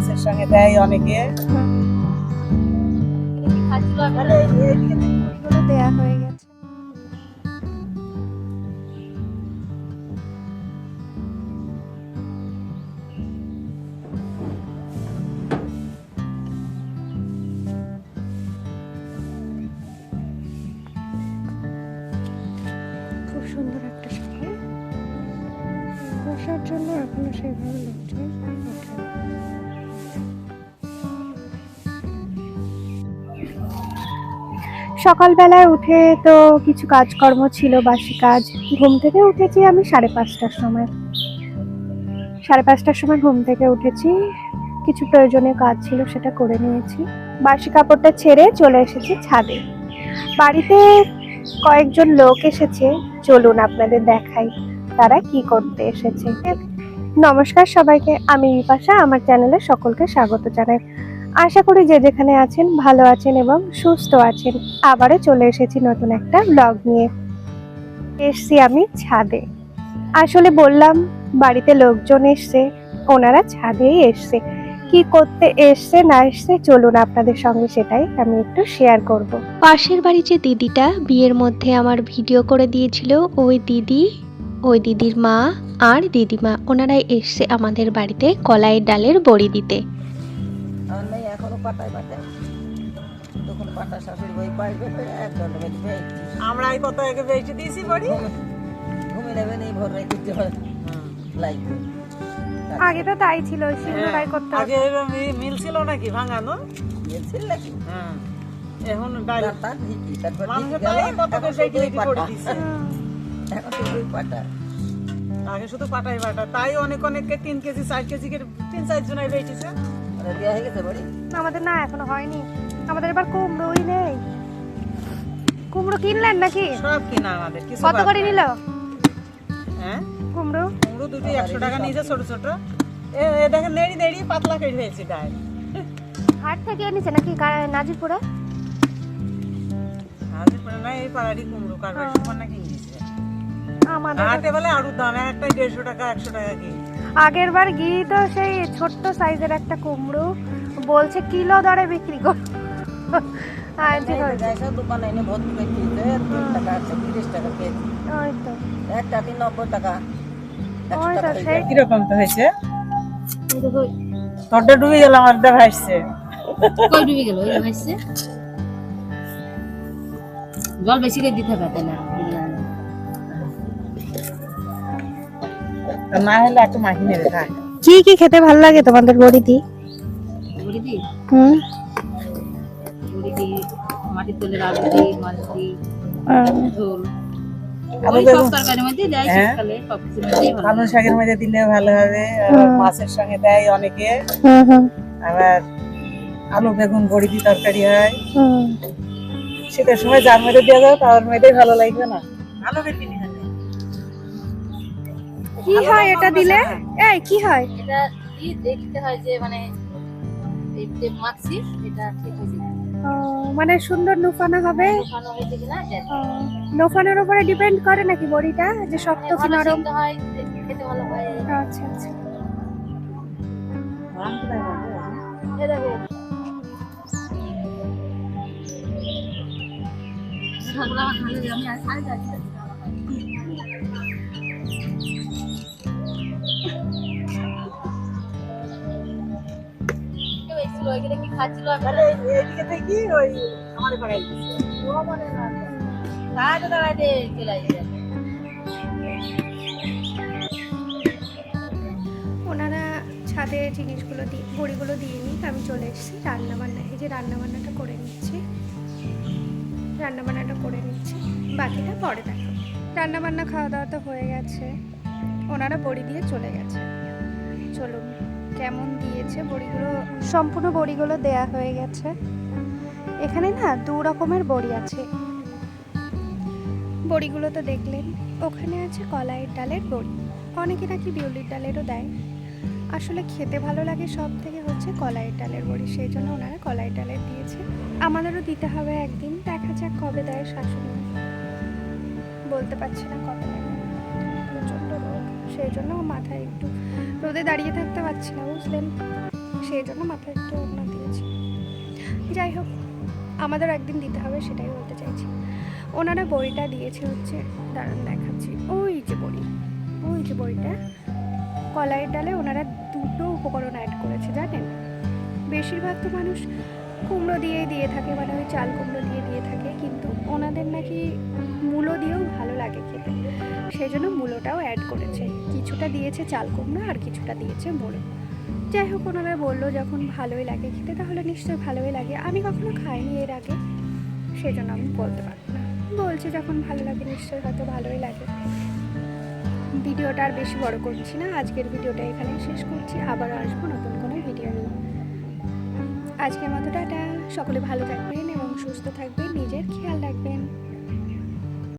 মাছের সঙ্গে দেয় অনেকে। দেয়া হয়ে গেছে। সুন্দর একটা সকাল। বসার জন্য এখনও সেইভাবে লোকজন সকালবেলায় উঠে তো কিছু কাজকর্ম ছিল, বাসি কাজ। ঘুম থেকে উঠেছি আমি সাড়ে পাঁচটার সময়। সাড়ে পাঁচটার সময় ঘুম থেকে উঠেছি। কিছু প্রয়োজনীয় কাজ ছিল সেটা করে নিয়েছি। বাসি কাপড়টা ছেড়ে চলে এসেছি ছাদে। বাড়িতে কয়েকজন লোক এসেছে। চলুন আপনাদের দেখাই তারা কি করতে এসেছে। নমস্কার সবাইকে। আমি বিপাশা আমার চ্যানেলে সকলকে স্বাগত জানাই। আশা করি যে যেখানে আছেন ভালো আছেন এবং সুস্থ আছেন। আবারও চলে এসেছি নতুন একটা ব্লগ নিয়ে। এসছি আমি ছাদে। আসলে বললাম, বাড়িতে লোকজন এসছে, ওনারা ছাদেই এসছে। কি করতে এসছে, না এসছে, চলুন আপনাদের সঙ্গে সেটাই আমি একটু শেয়ার করব। পাশের বাড়ি যে দিদিটা, বিয়ের মধ্যে আমার ভিডিও করে দিয়েছিল, ওই দিদি, ওই দিদির মা আর দিদিমা, ওনারাই এসছে আমাদের বাড়িতে কলাইয়ের ডালের বড়ি দিতে। পাটায় পাটায় তখন পাটা শাশুড়ি বই পাইবে এক ঘণ্টা বেশি পেয়েছি আমরা এই কত আগে বেশি দিয়েছি বড়ি। ঘুমিয়ে নেবে নেই ভোর রেখে লাগবে আগে তো তাই ছিল সিংহরাই করতে হ্যাঁ, আগে মিল ছিল নাকি ভাঙানো? গেছিল নাকি? হ্যাঁ এখন তার ঠিকই তারপর কত করে পাটা। দিছে? এখন শুধুই পাটা। আগে শুধু পাটাই পাটা তাই অনেক অনেককে তিন কেজি চার কেজি তিন চার জনাই বেঁচেছে। মানে আমাদের না এখনও হয়নি। আমাদের এবার কুমড়োই নেই। কুমড়ো কিনলেন নাকি? সব কিনা আমাদের কিছু কত করে নিল? হ্যাঁ? কুমড়ো? কুমড়ো দুটি একশো টাকা নিয়েছে ছোট ছোট। এ এ দেখেন নেড়ি নেড়ি পাতলা কেটে হয়েছে ডাল। হাট থেকে এনেছে নাকি কা- নাজিরপুরে? আজ পরে না এই পাড়ারই কুমড়ো কারবার সময় না কিনে দিয়েছে আমাদের হাটে বলে আরুর দাম একটা দেড়শো টাকা একশো টাকা কি আগের বার গিয়ে তো সেই ছোট্ট সাইজের একটা কুমড়ো বলছে কিলো দরে বিক্রি কর। দোকানে এনে ভর্তি করে টাকা তিরিশ টাকা কেজি। ওই তো। একটা তিন নব্বই টাকা? তো টাকা কীরকম তো হয়েছে? তোরটা ডুবে গেল আমার দেখা আসছে কই ডুবে গেল? ওই ভাসছে? জল বেশি করে দিতে হবে তাই না হলে একটু মাখি নেবে থাক কি কি খেতে ভালো লাগে তোমাদের বড়িদি বড়ি দি হুম। বড়ি মাটির তেলের আলু দি ঝোল। আলু বেগুন। সব তরকারির মধ্যে দেয় হ্যাঁ। শাকের মধ্যে দিলে ভালো হবে মাছের সঙ্গে দেয় অনেকে। হুম হুম। আবার আলু বেগুন বড়ি দিয়ে তরকারি হয়। শীতের সময় যার মধ্যে দেওয়া যাবে তার মধ্যেই ভালো লাগবে না। ভালো বেশি কি হয় এটা দিলে? এই কি হয়? এটা ই দেখতে হয় যে মানে এই যে মাখছি এটা ঠিক হয়েছে ও, মানে সুন্দর নুফানা হবে? ও, নোফানোর উপরে ডিপেন্ড করে নাকি বড়িটা? যে শক্ত কি নরম? হয় হয়। আচ্ছা আচ্ছা। ভালো ওইখানে কি খাচ্ছিল আমি তাহলে এইদিকে থেকে ওই আমাদের পাড়ায় দিচ্ছে। দাঁড়াতে দাঁড়াতে চলে আসবে ওনারা ছাদে জিনিসগুলো দিয়ে বড়িগুলো দিয়ে নিই আমি চলে এসেছি। রান্না বান্না এই যে রান্না বান্নাটা করে নিচ্ছি। রান্না বান্নাটা করে নিচ্ছি। বাকিটা পরে দেখো রান্না বান্না খাওয়া দাওয়া তো হয়ে গেছে। ওনারা বড়ি দিয়ে চলে গেছে। চলুন। কেমন দিয়েছে বড়িগুলো? সম্পূর্ণ বড়িগুলো দেয়া হয়ে গেছে। এখানে না দু রকমের বড়ি আছে। বড়িগুলো তো দেখলেন, ওখানে আছে কলাইয়ের ডালের বড়ি। অনেকে নাকি বিউলির ডালেরও দেয়। আসলে খেতে ভালো লাগে সব থেকে হচ্ছে কলাইয়ের ডালের বড়ি, সেই জন্য ওনারা কলাইয়ের ডালের দিয়েছে। আমাদেরও দিতে হবে একদিন, দেখা যাক কবে দেয় শাশুড়ি। বলতে পারছি না কবে দেয়। সেই জন্য মাথায় একটু রোদে দাঁড়িয়ে থাকতে পারছি না, বুঝলেন? সেই জন্য মাথায় একটু ওড়না দিয়েছি। যাই হোক, আমাদের একদিন দিতে হবে সেটাই বলতে চাইছি। ওনারা বড়িটা দিয়েছে হচ্ছে দাঁড়ান দেখাচ্ছি। ওই যে বড়ি, ওই যে বড়িটা। কলাইয়ের ডালে ওনারা দুটো উপকরণ অ্যাড করেছে, জানেন? বেশিরভাগ তো মানুষ কুমড়ো দিয়েই দিয়ে থাকে মানে ওই চাল কুমড়ো দিয়ে দিয়ে থাকে, কিন্তু ওনাদের নাকি মূলো দিয়েও ভালো লাগে খেতে। সেই জন্য মূলোটাও অ্যাড করেছে। কিছুটা দিয়েছে চাল কুমড়ো আর কিছুটা দিয়েছে মূলো। যাই হোক, ওনারা বলল, যখন ভালোই লাগে খেতে, তাহলে নিশ্চয়ই ভালোই লাগে। আমি কখনো খাইনি এর আগে সেই জন্য আমি বলতে পারব না। বলছে, যখন ভালো লাগে, নিশ্চয়ই হয়তো ভালোই লাগে। ভিডিওটা আর বেশি বড় করছি না। আজকের ভিডিওটা এখানে শেষ করছি। আবার আসব নতুন আজকের মতো টাটা। সকলে ভালো থাকবেন এবং সুস্থ থাকবেন। নিজের খেয়াল রাখবেন।